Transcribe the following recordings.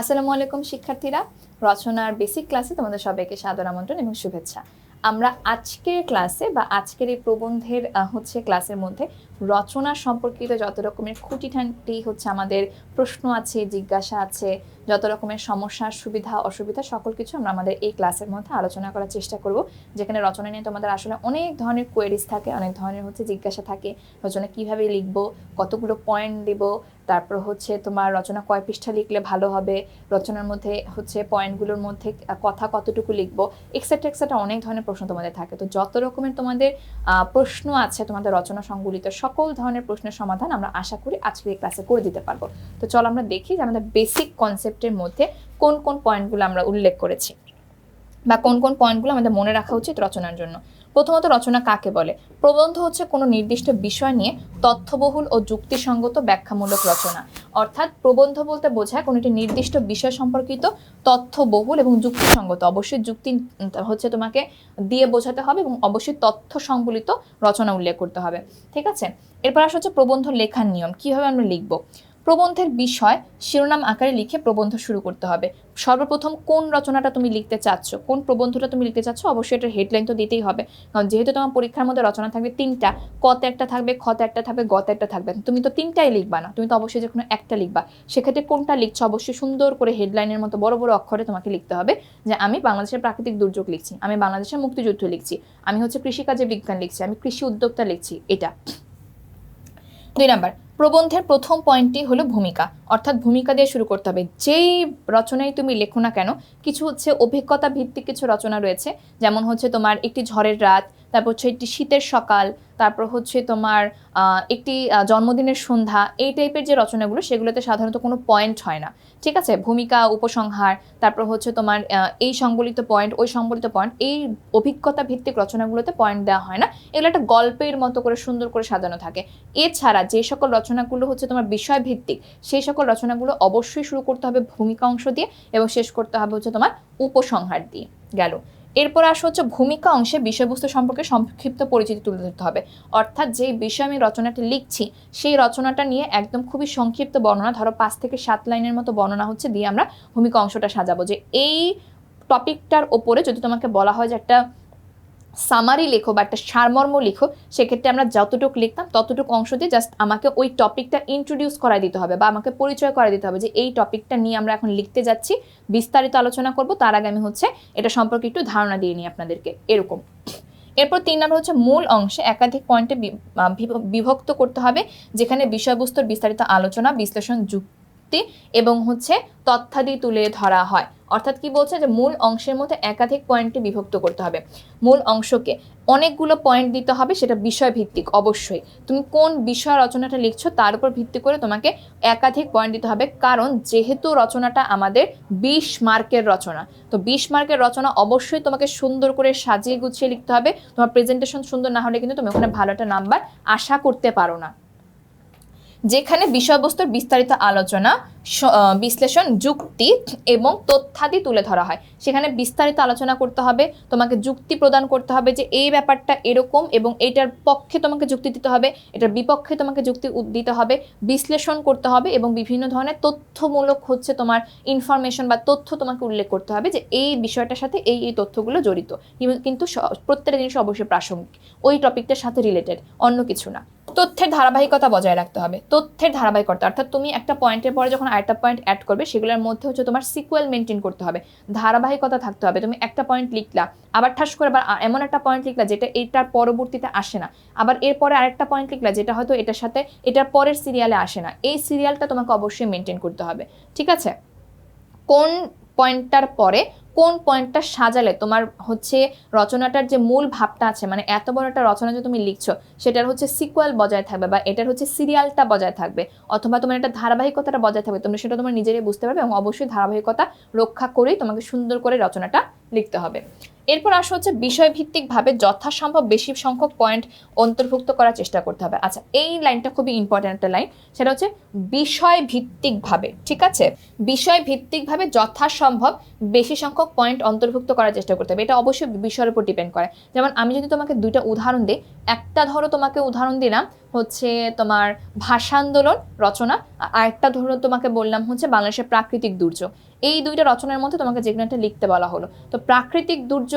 আসসালামু আলাইকুম, শিক্ষার্থীরা। রচনার বেসিক ক্লাসে তোমাদের সবাইকে সাদর আমন্ত্রণ এবং শুভেচ্ছা। আমরা আজকের ক্লাসে বা আজকের এই প্রবন্ধের হচ্ছে ক্লাসের মধ্যে রচনা সম্পর্কিত যত রকমের খুঁটিঠান্টি হচ্ছে আমাদের প্রশ্ন আছে, জিজ্ঞাসা আছে, যত রকমের সমস্যা সুবিধা, অসুবিধা সকল কিছু আমরা আমাদের এই ক্লাসের মধ্যে আলোচনা করার চেষ্টা করব। যেখানে রচনা নিয়ে তোমাদের আসলে অনেক ধরনের কোয়েরিজ থাকে, অনেক ধরনের হচ্ছে জিজ্ঞাসা থাকে রচনা কীভাবে লিখব, কতগুলো পয়েন্ট দেব তারপর হচ্ছে তোমার রচনা কয় পৃষ্ঠা লিখলে ভালো হবে? রচনার মধ্যে হচ্ছে পয়েন্টগুলোর মধ্যে কথা কতটুকু লিখব? এক্সেট্রা এক্সেট্রা অনেক ধরনের প্রশ্ন তোমাদের থাকে। তো যত রকমের তোমাদের প্রশ্ন আছে, তোমাদের রচনা সংগুলিত সকল ধরনের প্রশ্নের সমাধান আমরা আশা করি আজকের এই ক্লাসে করে দিতে পারব। তো চলো আমরা দেখি যে আমাদের বেসিক কনসেপ্টের মধ্যে কোন কোন পয়েন্টগুলো আমরা উল্লেখ করেছি বা কোন কোন পয়েন্টগুলো আমাদের মনে রাখা উচিত রচনার জন্য। প্রথমত রচনা কাকে বলে? প্রবন্ধ হচ্ছে কোনো নির্দিষ্ট বিষয় নিয়ে তথ্যবহুল ও যুক্তিসঙ্গত ব্যাখ্যামূলক রচনা। অর্থাৎ প্রবন্ধ বলতে বোঝায় কোনো একটি নির্দিষ্ট বিষয় সম্পর্কিত তথ্যবহুল এবং যুক্তিসঙ্গত। অবশ্যই যুক্তি হচ্ছে তোমাকে দিয়ে বোঝাতে হবে এবং অবশ্যই তথ্য সংবলিত রচনা উল্লেখ করতে হবে। ঠিক আছে? এরপর আসা হচ্ছে প্রবন্ধ লেখার নিয়ম। কীভাবে আমরা লিখব? প্রবন্ধের বিষয়, শিরোনাম আকারে লিখে প্রবন্ধ শুরু করতে হবে। সর্বপ্রথম কোন রচনাটা তুমি লিখতে চাচ্ছ? কোন প্রবন্ধটা তুমি লিখতে চাচ্ছ? অবশ্যই এটার হেডলাইন তো দিতেই হবে। কারণ যেহেতু তোমার পরীক্ষার মধ্যে রচনা থাকবে তিনটা, কতে একটা থাকবে, খতে একটা থাকবে, গতে একটা থাকবে, তুমি তো তিনটাই লিখবা না। তুমি তো অবশ্যই যে কোনো একটা লিখবা। সেক্ষেত্রে কোনটা লিখছো? অবশ্যই সুন্দর করে হেডলাইনের মতো বড় বড় অক্ষরে তোমাকে লিখতে হবে যে, আমি বাংলাদেশের প্রাকৃতিক দুর্যোগ লিখছি, আমি বাংলাদেশের মুক্তিযুদ্ধ লিখছি, আমি হচ্ছে কৃষিকাজে বিজ্ঞান লিখছি, আমি কৃষি উদ্যোক্তা লিখছি। এটা। দুই নাম্বার প্রবন্ধের প্রথম পয়েন্টটি হলো ভূমিকা। অর্থাৎ ভূমিকা দিয়ে শুরু করতে হবে। যেই রচনায় তুমি লেখো না কেন, কিছু হচ্ছে অভিজ্ঞতা ভিত্তিক কিছু রচনা রয়েছে। যেমন হচ্ছে তোমার একটি ঝড়ের রাত, তারপর হচ্ছে একটি শীতের সকাল, তারপর হচ্ছে তোমার একটি জন্মদিনের সন্ধ্যা। এই টাইপের যে রচনাগুলো, সেগুলোতে সাধারণত কোনো পয়েন্ট হয় না। ঠিক আছে? ভূমিকা, উপসংহার, তারপর হচ্ছে তোমার এই সংবলিত পয়েন্ট ওই সংবলিত পয়েন্ট এই অভিজ্ঞতা ভিত্তিক রচনাগুলোতে পয়েন্ট দেওয়া হয় না। এগুলো একটা গল্পের মতো করে সুন্দর করে সাজানো থাকে। এছাড়া যে সকল রচনাগুলো হচ্ছে তোমার বিষয় ভিত্তিক সেই সকল রচনাগুলো অবশ্যই শুরু করতে হবে ভূমিকা অংশ দিয়ে এবং শেষ করতে হবে হচ্ছে তোমার উপসংহার দিয়ে। গেল। এরপর আসা হচ্ছে ভূমিকা অংশে বিষয়বস্তু সম্পর্কে সংক্ষিপ্ত পরিচিতি তুলে ধরতে হবে। অর্থাৎ যেই বিষয়ে আমি রচনাটি লিখছি, সেই রচনাটা নিয়ে একদম খুবই সংক্ষিপ্ত বর্ণনা, ধরো পাঁচ থেকে সাত লাইনের মতো বর্ণনা হচ্ছে দিয়ে আমরা ভূমিকা অংশটা সাজাবো যে এই টপিকটার ওপরে যদি তোমাকে বলা হয় যে একটা সামারি লেখো বা একটা সারমর্ম লিখো, সেক্ষেত্রে আমরা যতটুকু লিখতাম, ততটুকু অংশ দিয়ে জাস্ট আমাকে ওই টপিকটা ইন্ট্রোডিউস করাই দিতে হবে বা আমাকে পরিচয় করাই দিতে হবে যে এই টপিকটা নিয়ে আমরা এখন লিখতে যাচ্ছি, বিস্তারিত আলোচনা করব, তার আগে আমি হচ্ছে এটা সম্পর্কে একটু ধারণা দিয়ে নিই আপনাদেরকে, এরকম। এরপর তিন নম্বর হচ্ছে মূল অংশে একাধিক পয়েন্টে বিভক্ত করতে হবে, যেখানে বিষয়বস্তুর বিস্তারিত আলোচনা, বিশ্লেষণ, যুক্তি এবং হচ্ছে তথ্যাদি তুলে ধরা হয়। অর্থাৎ কি বলছে যে মূল অংশের মধ্যে একাধিক পয়েন্টে বিভক্ত করতে হবে। মূল অংশকে অনেকগুলো পয়েন্ট দিতে হবে সেটা বিষয় ভিত্তিক অবশ্যই। তুমি কোন বিষয় রচনাটা লিখছো তার উপর ভিত্তি করে তোমাকে একাধিক পয়েন্ট দিতে হবে। কারণ যেহেতু রচনাটা আমাদের বিশ মার্কের রচনা, তো বিশ মার্কের রচনা অবশ্যই তোমাকে সুন্দর করে সাজিয়ে গুছিয়ে লিখতে হবে। তোমার প্রেজেন্টেশন সুন্দর না হলে কিন্তু তুমি ওখানে ভালো একটা নাম্বার আশা করতে পারো না। যেখানে বিষয়বস্তুর বিস্তারিত আলোচনা বিশ্লেষণ যুক্তি এবং তথ্যাদি তুলে ধরা হয়। সেখানে বিস্তারিত আলোচনা করতে হবে, তোমাকে যুক্তি প্রদান করতে হবে যে এই ব্যাপারটা এরকম এবং এটার পক্ষে তোমাকে যুক্তি দিতে হবে, এটার বিপক্ষে তোমাকে যুক্তি দিতে হবে, বিশ্লেষণ করতে হবে এবং বিভিন্ন ধরনের তথ্যমূলক হচ্ছে তোমার ইনফরমেশন বা তথ্য তোমাকে উল্লেখ করতে হবে যে এই বিষয়টার সাথে এই এই তথ্যগুলো জড়িত। কিন্তু প্রত্যেকটা জিনিস অবশ্যই প্রাসঙ্গিক। ওই টপিকটার সাথে রিলেটেড অন্য কিছু না। তথ্যের ধারাবাহিকতা বজায় রাখতে হবে। তথ্যের ধারাবাহিকতা, অর্থাৎ তুমি একটা পয়েন্টের পরে যখন আরেকটা পয়েন্ট অ্যাড করবে, সেগুলোর মধ্যে হচ্ছে তোমার সিকুয়েল মেনটেন করতে হবে। ধারাবাহিকতা থাকতে হবে, তুমি একটা পয়েন্ট লিখলা, আবার ঠাস করে আবার এমন একটা পয়েন্ট লিখলা যেটা এটার পরবর্তীতে আসে না। আবার এরপরে আরেকটা পয়েন্ট লিখলা যেটা হয়তো এটার সাথে এটার পরের সিরিয়ালে আসে না। এই সিরিয়ালটা তোমাকে অবশ্যই মেনটেন করতে হবে। ঠিক আছে? কোন পয়েন্টটার পরে কোন পয়েন্টটা সাজালে? তোমার হচ্ছে রচনাটার যে মূল ভাবটা আছে মানে এত বড় একটা রচনা যে তুমি লিখছো, সেটার হচ্ছে সিকুয়াল বজায় থাকবে বা এটার হচ্ছে সিরিয়ালটা বজায় থাকবে অথবা তোমার একটা ধারাবাহিকতাটা বজায় থাকবে, তোমরা সেটা তোমার নিজেরাই বুঝতে পারবে এবং অবশ্যই ধারাবাহিকতা রক্ষা করেই তোমাকে সুন্দর করে রচনাটা লিখতে হবে। এরপর আসা হচ্ছে বিষয়ভিত্তিকভাবে যথাসম্ভব বেশি সংখ্যক পয়েন্ট অন্তর্ভুক্ত করার চেষ্টা করতে হবে। আচ্ছা এই লাইনটা খুবই ইম্পর্ট্যান্ট একটা লাইন সেটা হচ্ছে বিষয় ভিত্তিকভাবে ঠিক আছে? বিষয় ভিত্তিকভাবে যথাসম্ভব বেশি সংখ্যক পয়েন্ট অন্তর্ভুক্ত করার চেষ্টা করতে হবে। এটা অবশ্যই বিষয়ের উপর ডিপেন্ড করে। যেমন আমি যদি তোমাকে দুইটা উদাহরণ দিই, একটা ধরো তোমাকে উদাহরণ দিলাম হচ্ছে তোমার ভাষা আন্দোলন রচনা, আর একটা ধরো তোমাকে বললাম হচ্ছে বাংলাদেশের প্রাকৃতিক দুর্যোগ। এই দুইটা রচনার মধ্যে তোমাকে যে কোনো একটা লিখতে বলা হলো। তো প্রাকৃতিক দুর্যোগ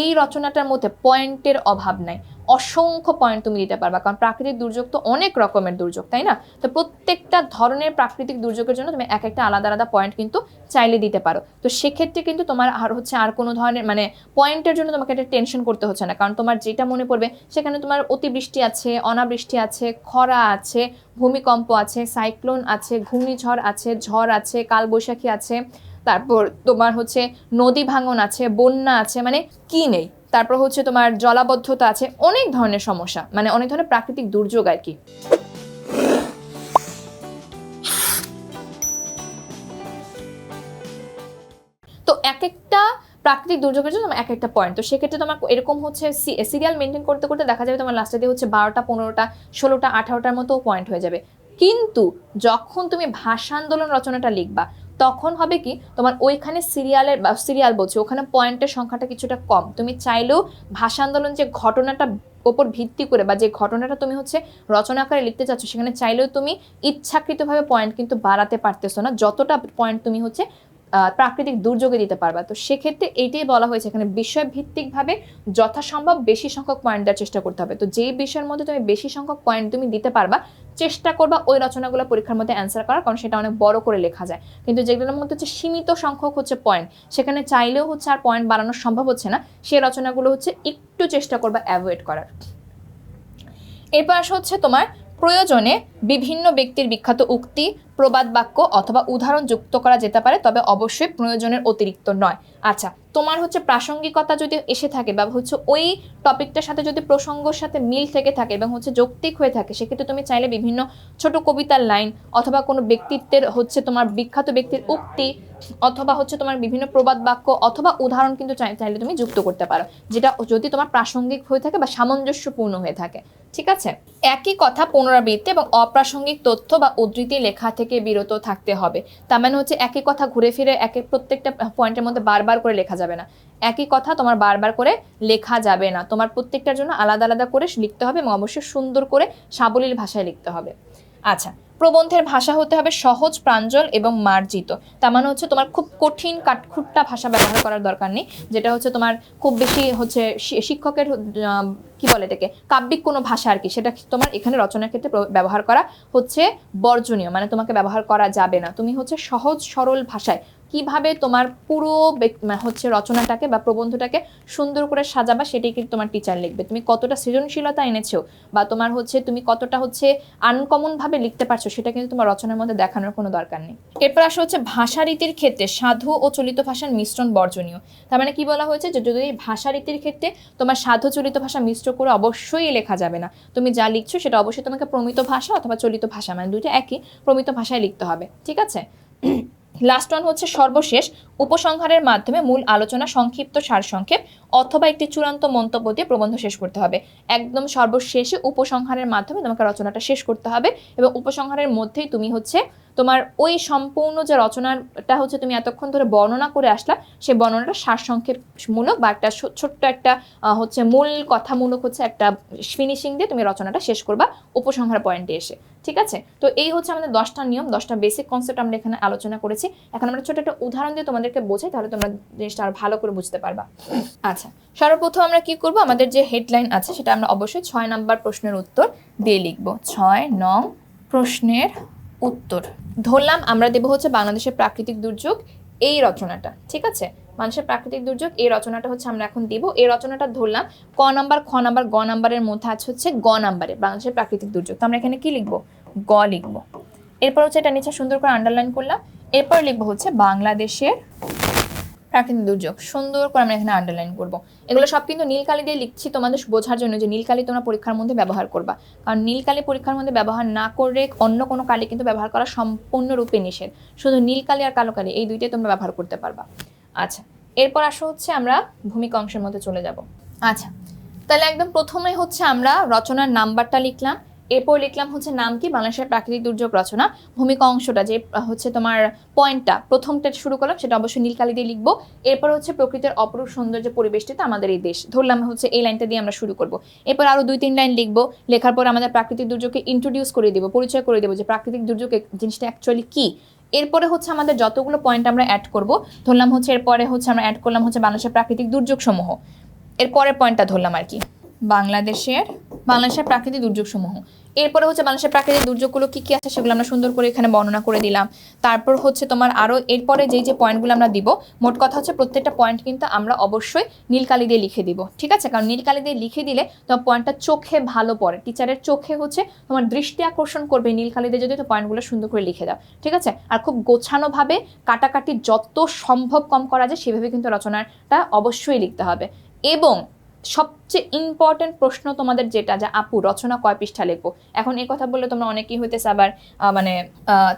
এই রচনাটার মধ্যে পয়েন্টের অভাব নাই। অসংখ্য পয়েন্ট তুমি দিতে পারবা, কারণ প্রাকৃতিক দুর্যোগ তো অনেক রকমের দুর্যোগ, তাই না? তো প্রত্যেকটা ধরনের প্রাকৃতিক দুর্যোগের জন্য তুমি এক একটা আলাদা আলাদা পয়েন্ট কিন্তু চাইলে দিতে পারো। তো সেক্ষেত্রে কিন্তু তোমার আর হচ্ছে আর কোনো ধরনের মানে পয়েন্টের জন্য তোমাকে একটা টেনশন করতে হচ্ছে না, কারণ তোমার যেটা মনে পড়বে সেখানে তোমার অতিবৃষ্টি আছে, অনাবৃষ্টি আছে, খরা আছে, ভূমিকম্প আছে, সাইক্লোন আছে, ঘূর্ণিঝড় আছে, ঝড় আছে, কালবৈশাখী আছে তারপর তোমার হচ্ছে নদী ভাঙন আছে, বন্যা আছে মানে কি নেই? তারপর হচ্ছে তোমার জলাবদ্ধতা আছে, অনেক ধরনের সমস্যা মানে অনেক ধরনের প্রাকৃতিক দুর্যোগ আর কি। তো এক একটা প্রাকৃতিক দুর্যোগের জন্য এক একটা পয়েন্ট তো সেক্ষেত্রে তোমার এরকম হচ্ছে সিরিয়াল মেনটেন করতে করতে দেখা যাবে তোমার লাস্টে দিয়ে হচ্ছে বারোটা, পনেরোটা, ষোলোটা, আঠারোটার মতো পয়েন্ট হয়ে যাবে। কিন্তু যখন তুমি ভাষা আন্দোলন রচনাটা লিখবা তখন হবে কি, তোমার ওইখানে সিরিয়ালের বা সিরিয়াল বলছে, ওখানে পয়েন্টের সংখ্যাটা কিছুটা কম। তুমি চাইলেও ভাষা আন্দোলন যে ঘটনাটা ওপর ভিত্তি করে বা যে ঘটনাটা তুমি হচ্ছে রচনা আকারে লিখতে চাচ্ছ, সেখানে চাইলেও তুমি ইচ্ছাকৃতভাবে পয়েন্ট কিন্তু বাড়াতে পারতেছো না। যতটা পয়েন্ট তুমি হচ্ছে প্রাকৃতিক দুর্যোগে দিতে পারবা। তো সেক্ষেত্রে এইটাই বলা হয়েছে, এখানে বিষয়ভিত্তিকভাবে যথাসম্ভব বেশি সংখ্যক পয়েন্ট দেওয়ার চেষ্টা করতে হবে। তো যেই বিষয়ের মধ্যে তুমি বেশি সংখ্যক পয়েন্ট তুমি দিতে পারবা, চেষ্টা করবা ওই রচনাগুলো পরীক্ষার মধ্যে অ্যান্সার করার, কারণ সেটা অনেক বড় করে লেখা যায়। কিন্তু যেগুলোর মধ্যে হচ্ছে সীমিত সংখ্যক হচ্ছে পয়েন্ট সেখানে চাইলেও হচ্ছে আর পয়েন্ট বাড়ানো সম্ভব হচ্ছে না। সেই রচনাগুলো হচ্ছে একটু চেষ্টা করবা অ্যাভয়েড করার। এরপর আসা হচ্ছে তোমার প্রয়োজনে বিভিন্ন ব্যক্তির বিখ্যাত উক্তি প্রবাদ বাক্য অথবা উদাহরণ যুক্ত করা যেতে পারে, তবে অবশ্যই প্রয়োজনের অতিরিক্ত নয়। আচ্ছা তোমার হচ্ছে প্রাসঙ্গিকতা যদি এসে থাকে বা হচ্ছে ওই টপিকটার সাথে যদি প্রসঙ্গর সাথে মিল থেকে থাকে এবং হচ্ছে যৌক্তিক হয়ে থাকে, সেক্ষেত্রে তুমি চাইলে বিভিন্ন ছোট কবিতার লাইন অথবা কোনো ব্যক্তিত্বের হচ্ছে তোমার বিখ্যাত ব্যক্তির উক্তি অথবা হচ্ছে তোমার বিভিন্ন প্রবাদ বাক্য অথবা উদাহরণ কিন্তু চাই- চাইলে তুমি যুক্ত করতে পারো, যেটা যদি তোমার প্রাসঙ্গিক হয়ে থাকে বা সামঞ্জস্যপূর্ণ হয়ে থাকে। ঠিক আছে? একই কথা পুনরাবৃত্তি এবং অপ্রাসঙ্গিক তথ্য বা উদ্ধৃতি লেখা থেকে বিরত থাকতে হবে। তার মানে হচ্ছে একই কথা ঘুরে ফিরে একে প্রত্যেকটা পয়েন্টের মধ্যে বারবার করে লেখা যাবে না। একই কথা তোমার বারবার করে লেখা যাবে না। তোমার প্রত্যেকটার জন্য আলাদা আলাদা করে লিখতে হবে এবং অবশ্যই সুন্দর করে সাবলীল ভাষায় লিখতে হবে। আচ্ছা প্রবন্ধের ভাষা হতে হবে সহজ, প্রাঞ্জল এবং মার্জিত। তার মানে হচ্ছে তোমার খুব কঠিন কাঠখুট্টা ভাষা ব্যবহার করার দরকার নেই, যেটা হচ্ছে তোমার খুব বেশি হচ্ছে শিক্ষকের কি বলে এটাকে, কাব্যিক কোনো ভাষা আর কি, সেটা তোমার এখানে রচনার ক্ষেত্রে ব্যবহার করা হচ্ছে বর্জনীয় মানে তোমাকে ব্যবহার করা যাবে না। তুমি হচ্ছে সহজ, সরল ভাষায় কীভাবে তোমার পুরো হচ্ছে রচনাটাকে বা প্রবন্ধটাকে সুন্দর করে সাজাবা সেটাই কিন্তু তোমার টিচার লিখবে। তুমি কতটা সৃজনশীলতা এনেছো বা তোমার হচ্ছে তুমি কতটা হচ্ছে আনকমন ভাবে লিখতে পারছ সেটা কিন্তু তোমার রচনার মধ্যে দেখানোর কোনো দরকার নেই। এরপর আসা হচ্ছে ভাষা রীতির ক্ষেত্রে সাধু ও চলিত ভাষার মিশ্রণ বর্জনীয়। তার মানে কি বলা হয়েছে যে যদি ভাষা রীতির ক্ষেত্রে তোমার সাধু চলিত ভাষা মিশ্র করে অবশ্যই লেখা যাবে না। তুমি যা লিখছো সেটা অবশ্যই তোমাকে প্রমিত ভাষা অথবা চলিত ভাষা মানে দুইটা একই প্রমিত ভাষায় লিখতে হবে। ঠিক আছে? লাস্ট ওয়ান হচ্ছে সর্বশেষ। উপসংহারের মাধ্যমে মূল আলোচনা সংক্ষিপ্ত সারসংক্ষেপ অথবা একটি চূড়ান্ত মন্তব্য দিয়ে প্রবন্ধ শেষ করতে হবে। একদম সর্বশেষে উপসংহারের মাধ্যমে তোমাকে রচনাটা শেষ করতে হবে এবং উপসংহারের মধ্যেই তুমি হচ্ছে তোমার ওই সম্পূর্ণ যে রচনাটা হচ্ছে তুমি এতক্ষণ ধরে বর্ণনা করে আসলা, সেই বর্ণনাটা সারসংক্ষেপ মূলক বা একটা ছোট্ট একটা হচ্ছে মূল কথামূলক হচ্ছে একটা ফিনিশিং দিয়ে তুমি রচনাটা শেষ করবা উপসংহার পয়েন্টে এসে। ঠিক আছে? তো এই হচ্ছে আমাদের দশটা নিয়ম, দশটা বেসিক কনসেপ্ট আমরা এখানে আলোচনা করেছি। এখন আমরা ছোট একটা উদাহরণ দিয়ে তোমাদেরকে বোঝাই, তাহলে তোমরা জিনিসটা আরও ভালো করে বুঝতে পারবা। আচ্ছা। সর্বপ্রথম আমরা কি করব? আমাদের যে হেডলাইন আছে, সেটা আমরা অবশ্যই ছয় নাম্বার প্রশ্নের উত্তর দিয়ে লিখব। ছয় নং প্রশ্নের উত্তর। ধরলাম আমরা দেব হচ্ছে বাংলাদেশের প্রাকৃতিক দুর্যোগ, এই রচনাটা, ঠিক আছে? মানুষের প্রাকৃতিক দুর্যোগ, এই রচনাটা হচ্ছে আমরা এখন দিব। এই রচনাটা ধরলাম, ক নাম্বার, খ নাম্বার, গ নাম্বারের মধ্যে আছে হচ্ছে গ নাম্বারে, বাংলাদেশের প্রাকৃতিক দুর্যোগ। তো আমরা এখানে কি লিখব? গ লিখব। এরপর হচ্ছে এটা নিচে সুন্দর করে আন্ডারলাইন করলাম। এরপর লিখব হচ্ছে বাংলাদেশের প্রাকৃতিক দুর্যোগ। সুন্দর করে আমরা এখানে আন্ডারলাইন করব। এগুলো সব কিন্তু নীলকালি দিয়ে লিখছি তোমাদের বোঝার জন্য যে নীলকালি তোমরা পরীক্ষার মধ্যে ব্যবহার করবা। কারণ নীলকালি পরীক্ষার মধ্যে ব্যবহার না করে অন্য কোনো কালি কিন্তু ব্যবহার করা সম্পূর্ণরূপে নিষেধ। শুধু নীলকালি আর কালো কালি এই দুইটাই তোমরা ব্যবহার করতে পারবা। আচ্ছা এরপর আসো হচ্ছে আমরা ভূমিকা অংশের মধ্যে চলে যাব। আচ্ছা তাহলে একদম প্রথমে হচ্ছে আমরা রচনার নাম্বারটা লিখলাম। এরপর লিখলাম হচ্ছে নাম কি? বাংলাদেশের প্রাকৃতিক দুর্যোগ রচনা। ভূমিকা অংশটা যে হচ্ছে তোমার পয়েন্টটা, প্রথমটা শুরু করলাম, সেটা অবশ্যই নীলকালি দিয়ে লিখব। এরপর হচ্ছে প্রকৃতির অপরূপ সৌন্দর্য পরিবেষ্টিত আমাদের এই দেশ। ধরলাম হচ্ছে এই লাইনটা দিয়ে আমরা শুরু করব। এরপর আরও দুই তিন লাইন লিখব। লেখার পর আমাদের প্রাকৃতিক দুর্যোগকে ইন্ট্রোডিউস করে দেবো, পরিচয় করে দেবো যে প্রাকৃতিক দুর্যোগ জিনিসটা অ্যাকচুয়ালি কি? এরপরে হচ্ছে আমাদের যতগুলো পয়েন্ট আমরা অ্যাড করব, ধরলাম হচ্ছে এরপরে হচ্ছে আমরা অ্যাড করলাম হচ্ছে বাংলাদেশের প্রাকৃতিক দুর্যোগ সমূহ এরপরের পয়েন্টটা ধরলাম আর কি। বাংলাদেশের বাংলাদেশের প্রাকৃতিক দুর্যোগ সমূহ এরপরে হচ্ছে বাংলাদেশের প্রাকৃতিক দুর্যোগগুলো কি কি আছে সেগুলো আমরা সুন্দর করে এখানে বর্ণনা করে দিলাম। তারপর হচ্ছে তোমার আরও এরপরে যেই যে পয়েন্টগুলো আমরা দিব, মোট কথা হচ্ছে প্রত্যেকটা পয়েন্ট কিন্তু আমরা অবশ্যই নীলকালি দিয়ে লিখে দিব। ঠিক আছে? কারণ নীলকালি দিয়ে লিখে দিলে তোমার পয়েন্টটা চোখে ভালো পড়ে। টিচারের চোখে হচ্ছে তোমার দৃষ্টি আকর্ষণ করবে নীলকালি দিয়ে যদি তো পয়েন্টগুলো সুন্দর করে লিখে দাও। ঠিক আছে? আর খুব গোছানোভাবে কাটাকাটি যত সম্ভব কম করা যায় সেভাবে কিন্তু রচনাটা অবশ্যই লিখতে হবে। এবং সবচেয়ে ইম্পর্টেন্ট প্রশ্ন তোমাদের যেটা, যে আপু রচনা কয় পৃষ্ঠা লিখব এখন এই কথা বললে তোমরা অনেকেই হইতেছে আবার মানে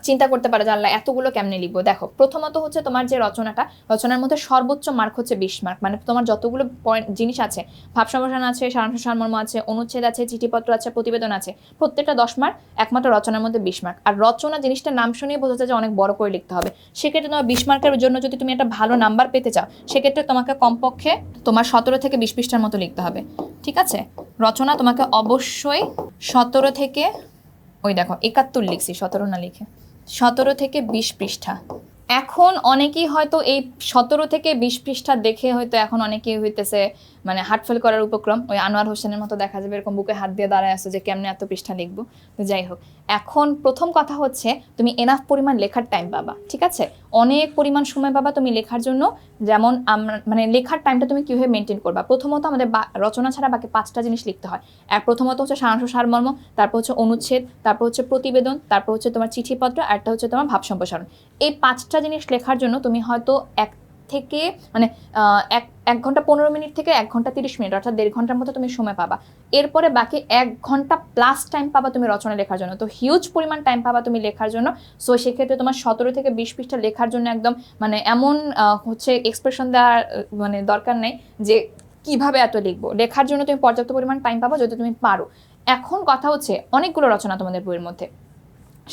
চিন্তা করতে পারো যে আল্লাহ এতগুলো কেমনে লিখব? দেখো, প্রথমত হচ্ছে তোমার যে রচনাটা, রচনার মধ্যে সর্বোচ্চ মার্ক হচ্ছে বিশ মার্ক মানে তোমার যতগুলো পয়েন্ট জিনিস আছে, ভাব সম্ভাষণ আছে, সারাংশ সারমর্ম আছে, অনুচ্ছেদ আছে, চিঠিপত্র আছে, প্রতিবেদন আছে, প্রত্যেকটা দশ মার্ক একমাত্র রচনার মধ্যে বিশ মার্ক আর রচনা জিনিসটা নাম শুনেই বোঝা যায় যে অনেক বড় করে লিখতে হবে। সেক্ষেত্রে তোমার বিশ মার্কের জন্য যদি তুমি একটা ভালো নাম্বার পেতে চাও, সেক্ষেত্রে তোমাকে কমপক্ষে তোমার সতেরো থেকে বিশ পৃষ্ঠার মতো লিখতে হবে। ঠিক আছে? রচনা তোমাকে অবশ্যই সতেরো থেকে, ওই দেখো, একাত্তর লিখছি, সতেরো না লিখে। সতেরো থেকে বিশ পৃষ্ঠা। এখন অনেকেই হয়তো এই সতেরো থেকে বিশ পৃষ্ঠা দেখে হয়তো এখন অনেকেই হইতেছে মানে হার্টফেল করার উপক্রম, ওই আনোয়ার হোসেনের মতো দেখা যাবে এরকম বুকে হাত দিয়ে দাঁড়ায় আসো যে কেমনে এত পৃষ্ঠা লিখব। তো যাই হোক, এখন প্রথম কথা হচ্ছে তুমি এনাফ পরিমাণ লেখার টাইম পাবা, ঠিক আছে? অনেক পরিমাণ সময় পাবা তুমি লেখার জন্য, যেমন আমরা মানে লেখার টাইমটা তুমি কীভাবে মেনটেন করবা? প্রথমত আমাদের রচনা ছাড়া বাকি পাঁচটা জিনিস লিখতে হয়। এক প্রথমত হচ্ছে সারাংশ সারমর্ম, তারপর হচ্ছে অনুচ্ছেদ, তারপর হচ্ছে প্রতিবেদন, তারপর হচ্ছে তোমার চিঠিপত্র, আর একটা হচ্ছে তোমার ভাব সম্প্রসারণ। এই পাঁচটা জিনিস লেখার জন্য তুমি হয়তো এক থেকে মানে এক এক ঘণ্টা পনেরো মিনিট থেকে এক ঘণ্টা তিরিশ মিনিট, অর্থাৎ দেড় ঘণ্টার মতো তুমি সময় পাবা। এরপরে বাকি এক ঘণ্টা প্লাস টাইম পাবা তুমি রচনা লেখার জন্য। তো হিউজ পরিমাণ টাইম পাবা তুমি লেখার জন্য। সো সেক্ষেত্রে তোমার সতেরো থেকে বিশ পৃষ্ঠা লেখার জন্য একদম মানে এমন হচ্ছে এক্সপ্রেশন দেওয়ার মানে দরকার নেই যে কীভাবে এত লিখব। লেখার জন্য তুমি পর্যাপ্ত পরিমাণ টাইম পাবা যদি তুমি পারো। এখন কথা হচ্ছে অনেকগুলো রচনা তোমাদের বইয়ের মধ্যে।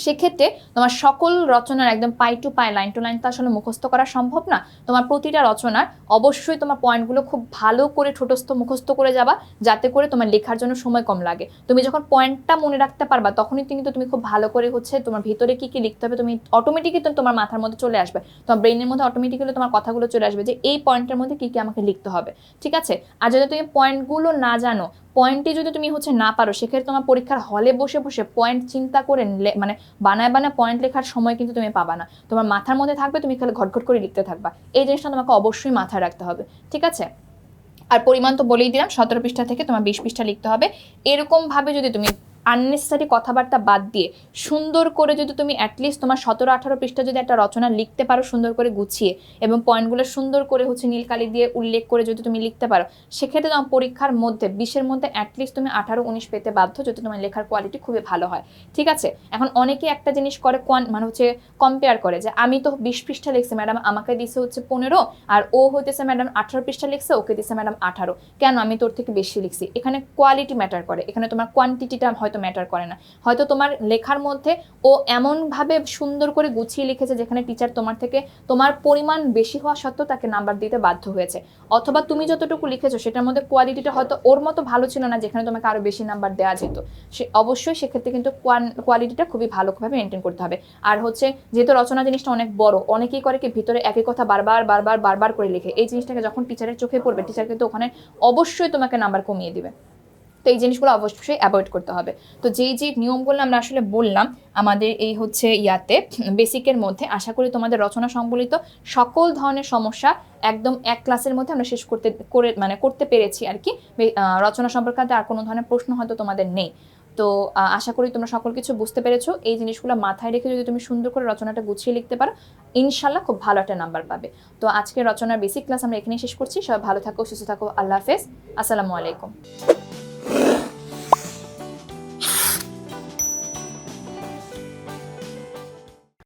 সেক্ষেত্রে তোমার সকল রচনার একদম পাই টু পাই লাইন টু লাইন তো আসলে মুখস্থ করা সম্ভব না। তোমার প্রতিটা রচনার অবশ্যই তোমার পয়েন্টগুলো খুব ভালো করে ঠোঁটস্থ মুখস্থ করে যাবা, যাতে করে তোমার লেখার জন্য সময় কম লাগে। তুমি যখন পয়েন্টটা মনে রাখতে পারবা, তখনই কিন্তু তুমি খুব ভালো করে হচ্ছে তোমার ভিতরে কি কি লিখতে হবে, তুমি অটোমেটিকই তোমার মাথার মধ্যে চলে আসবে। তোমার ব্রেনের মধ্যে অটোমেটিক্যালি তোমার কথাগুলো চলে আসবে যে, এই পয়েন্টের মধ্যে কি কি আমাকে লিখতে হবে। ঠিক আছে? আর যদি তুমি পয়েন্টগুলো না জানো পয়েন্টে যদি তুমি হচ্ছে না পারো, সেক্ষেত্রে তোমার পরীক্ষার হলে বসে বসে পয়েন্ট চিন্তা করে মানে বানায় বানায় পয়েন্ট লেখার সময় কিন্তু তুমি পাবা না। তোমার মাথার মধ্যে থাকবে, তুমি খালি ঘটঘট করে লিখতে থাকবা। এই জিনিসটা তোমাকে অবশ্যই মাথায় রাখতে হবে, ঠিক আছে? আর পরিমাণ তো বলেই দিলাম, সতেরো পৃষ্ঠা থেকে তোমার বিশ পৃষ্ঠা লিখতে হবে। এরকমভাবে যদি তুমি আননেসেসারি কথাবার্তা বাদ দিয়ে সুন্দর করে যদি তুমি অ্যাটলিস্ট তোমার সতেরো, আঠারো পৃষ্ঠা যদি একটা রচনা লিখতে পারো সুন্দর করে গুছিয়ে এবং পয়েন্টগুলো সুন্দর করে হচ্ছে নীলকালি দিয়ে উল্লেখ করে যদি তুমি লিখতে পারো, সেক্ষেত্রে তোমার পরীক্ষার মধ্যে, বিশের মধ্যে অ্যাটলিস্ট তুমি আঠারো, উনিশ পেতে বাধ্য যদি তোমার লেখার কোয়ালিটি খুবই ভালো হয়। ঠিক আছে? এখন অনেকে একটা জিনিস করে কোয়ান মানে হচ্ছে কম্পেয়ার করে যে আমি তো বিশ পৃষ্ঠা লিখছি ম্যাডাম আমাকে দিছে হচ্ছে পনেরো আর ও হইতেছে ম্যাডাম আঠারো পৃষ্ঠা লিখছে, ওকে দিছে ম্যাডাম আঠারো। কেন? আমি তোর থেকে বেশি লিখছি। এখানে কোয়ালিটি ম্যাটার করে। এখানে তোমার কোয়ান্টিটিটা হয়তো ম্যাটার করে না। হয়তো তোমার লেখার মধ্যে ও এমনভাবে সুন্দর করে গুছিয়ে লিখেছে যেখানে টিচার তোমার থেকে তোমার পরিমাণ বেশি হওয়া সত্ত্বেও তাকে নাম্বার দিতে বাধ্য হয়েছে। অথবা তুমি যতটুকু লিখেছো সেটার মধ্যে কোয়ালিটিটা হয়তো ওর মতো ভালো ছিল না যেখানে তোমাকে আরও বেশি নাম্বার দেওয়া যেত। সে অবশ্যই সেক্ষেত্রে কিন্তু কোয়ালিটিটা খুবই ভালোভাবে মেনটেন করতে হবে। আর হচ্ছে যেহেতু রচনা জিনিসটা অনেক বড়, অনেকেই করে কি ভিতরে একই কথা বারবার বারবার বারবার করে লিখে। এই জিনিসটাকে যখন টিচারের চোখে পড়বে টিচার কিন্তু ওখানে অবশ্যই তোমাকে নাম্বার কমিয়ে দিবে। তো এই জিনিসগুলো অবশ্যই অ্যাভয়েড করতে হবে। তো যেই যে নিয়মগুলো আমরা আসলে বললাম, আমাদের এই হচ্ছে ইয়াতে বেসিকের মধ্যে, আশা করি তোমাদের রচনা সম্বলিত সকল ধরনের সমস্যা একদম এক ক্লাসের মধ্যে আমরা শেষ করতে, করে মানে করতে পেরেছি আর কি। রচনা সম্পর্কে আর কোনো ধরনের প্রশ্ন হয়তো তোমাদের নেই। তো আশা করি তোমরা সকল কিছু বুঝতে পেরেছ। এই জিনিসগুলো মাথায় রেখে যদি তুমি সুন্দর করে রচনাটা গুছিয়ে লিখতে পারো ইনশাল্লাহ খুব ভালো একটা নাম্বার পাবে। তো আজকে রচনার বেসিক ক্লাস আমরা এখানেই শেষ করছি। সবাই ভালো থাকো, সুস্থ থাকো। আল্লাহ হাফেজ। আসসালামু আলাইকুম।